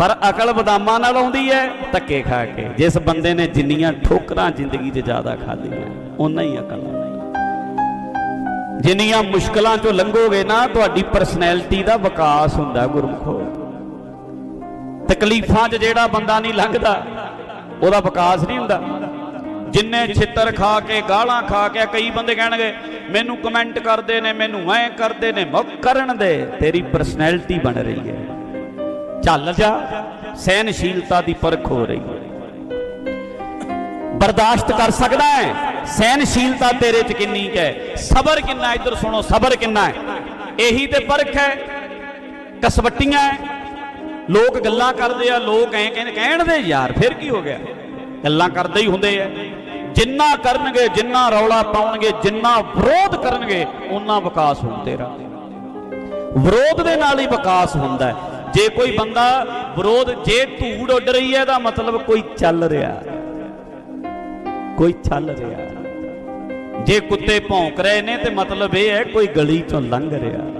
ਪਰ ਅਕਲ ਬਦਾਮਾਂ ਨਾਲ ਆਉਂਦੀ ਹੈ, ਧੱਕੇ ਖਾ ਕੇ। ਜਿਸ ਬੰਦੇ ਨੇ ਜਿੰਨੀਆਂ ਠੋਕਰਾਂ ਜ਼ਿੰਦਗੀ 'ਚ ਜ਼ਿਆਦਾ ਖਾਧੀਆਂ ਉਨਾ ਹੀ ਅਕਲ ਆਉਂਦੀ ਜਿੰਨੀਆਂ ਮੁਸ਼ਕਲਾਂ 'ਚੋਂ ਲੰਘੋਗੇ ਨਾ, ਤੁਹਾਡੀ ਪਰਸਨੈਲਿਟੀ ਦਾ ਵਿਕਾਸ ਹੁੰਦਾ ਗੁਰਮਖੋ। ਤਕਲੀਫਾਂ 'ਚ ਜਿਹੜਾ ਬੰਦਾ ਨਹੀਂ ਲੰਘਦਾ, ਉਹਦਾ ਵਿਕਾਸ ਨਹੀਂ ਹੁੰਦਾ। ਜਿੰਨੇ ਛਿੱਤਰ ਖਾ ਕੇ, ਗਾਲਾਂ ਖਾ ਕੇ ਕਈ ਬੰਦੇ ਕਹਿਣਗੇ, ਮੈਨੂੰ ਕਮੈਂਟ ਕਰਦੇ ਨੇ, ਮੈਨੂੰ ਐ ਕਰਦੇ ਨੇ ਮੁੱਕ ਕਰਨ ਦੇ। ਤੇਰੀ ਪਰਸਨੈਲਿਟੀ ਬਣ ਰਹੀ ਹੈ। ਚੱਲ ਜਾ ਸਹਿਨਸ਼ੀਲਤਾ ਦੀ ਪਰਖ ਹੋ ਰਹੀ। ਬਰਦਾਸ਼ਤ ਕਰ ਸਕਦਾ ਹੈ ਸਹਿਨਸ਼ੀਲਤਾ ਤੇਰੇ 'ਚ ਕਿੰਨੀ ਕੁ ਹੈ? ਸਬਰ ਕਿੰਨਾ ਇੱਧਰ ਸੁਣੋ, ਸਬਰ ਕਿੰਨਾ ਹੈ? ਇਹੀ ਤੇ ਪਰਖ ਹੈ, ਕਸਵੱਟੀਆਂ ਹੈ। ਲੋਕ ਗੱਲਾਂ ਕਰਦੇ ਆ, ਲੋਕ ਐ ਕਹਿੰਦੇ, ਕਹਿਣ ਦੇ, ਯਾਰ ਫਿਰ ਕੀ ਹੋ ਗਿਆ? ਗੱਲਾਂ ਕਰਦੇ ਹੀ ਹੁੰਦੇ ਆ। ਜਿੰਨਾ ਕਰਨਗੇ, ਜਿੰਨਾ ਰੌਲਾ ਪਾਉਣਗੇ, ਜਿੰਨਾ ਵਿਰੋਧ ਕਰਨਗੇ ਉਹਨਾਂ ਵਿਕਾਸ ਹੋਊ ਤੇਰਾ। ਵਿਰੋਧ ਦੇ ਨਾਲ ਹੀ ਵਿਕਾਸ ਹੁੰਦਾ ਜੇ ਕੋਈ ਬੰਦਾ ਵਿਰੋਧ, ਜੇ ਧੂੜ ਉੱਡ ਰਹੀ ਹੈ ਤਾਂ ਮਤਲਬ ਕੋਈ ਚੱਲ ਰਿਹਾ। ਕੋਈ ਚੱਲ ਰਿਹਾ। ਜੇ ਕੁੱਤੇ ਭੌਂਕ ਰਹੇ ਨੇ, ਤੇ ਮਤਲਬ ਇਹ ਹੈ ਕੋਈ ਗਲੀ ਚੋਂ ਲੰਘ ਰਿਹਾ।